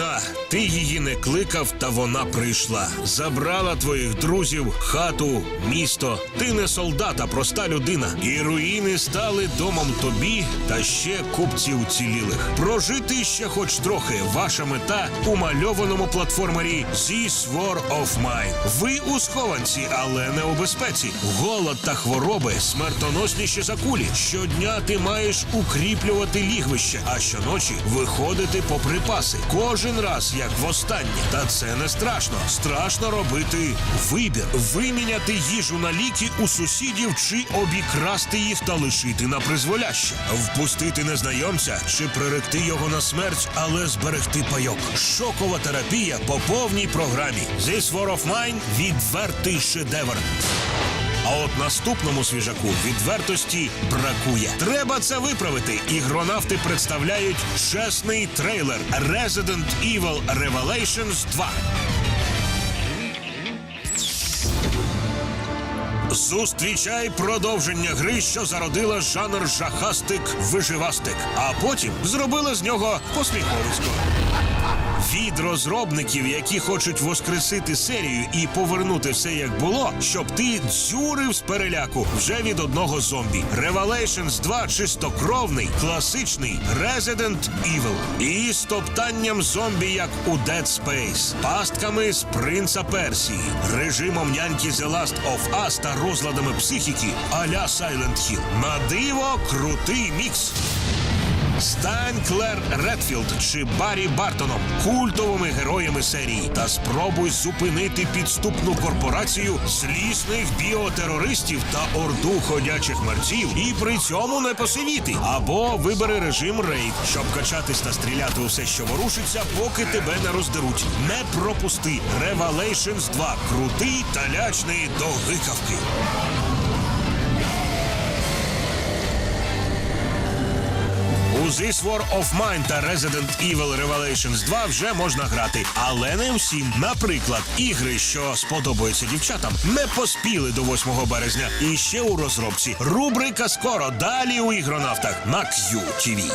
Війна, ти її не кликав, та вона прийшла. Забрала твоїх друзів, хату, місто. Ти не солдат, а проста людина. І руїни стали домом тобі та ще купці уцілілих. Прожити ще хоч трохи. Ваша мета у мальованому платформері This War of Mine. Ви у схованці, але не у безпеці. Голод та хвороби смертоносніші за кулі. Щодня ти маєш укріплювати лігвище, а щоночі виходити по припаси. Кожен раз як востаннє. Та це не страшно. Страшно робити вибір, виміняти їжу на ліки у сусідів чи обікрасти їх та лишити на призволяще, впустити незнайомця чи приректи його на смерть, але зберегти пайок. Шокова терапія по повній програмі. This War of Mine – відвертий шедевр. А от наступному свіжаку відвертості бракує. Треба це виправити. Ігронавти представляють чесний трейлер Resident Evil Revelations 2. Зустрічай продовження гри, що зародила жанр жахастик виживастик, а потім зробила з нього посміховисько. Від розробників, які хочуть воскресити серію і повернути все як було, щоб ти дзюрив з переляку вже від одного зомбі. Revelations 2 чистокровний, класичний Resident Evil. І з топтанням зомбі, як у Dead Space, пастками з принца Персії, режимом няньки The Last of Us та розладами психіки а-ля Silent Hill. На диво крутий мікс. Стань Клер Редфілд чи Баррі Бартоном, культовими героями серії, та спробуй зупинити підступну корпорацію злісних біотерористів та орду ходячих мерців і при цьому не посивіти. Або вибери режим рейд, щоб качатись та стріляти усе, що ворушиться, поки тебе не роздеруть. Не пропусти Revelations 2. крутий та лячний до гикавки. This War of Mine та Resident Evil Revelations 2 вже можна грати, але не всім. Наприклад, ігри, що сподобаються дівчатам, не поспіли до 8 березня. І ще у розробці. Рубрика скоро далі у ігронавтах на QTV.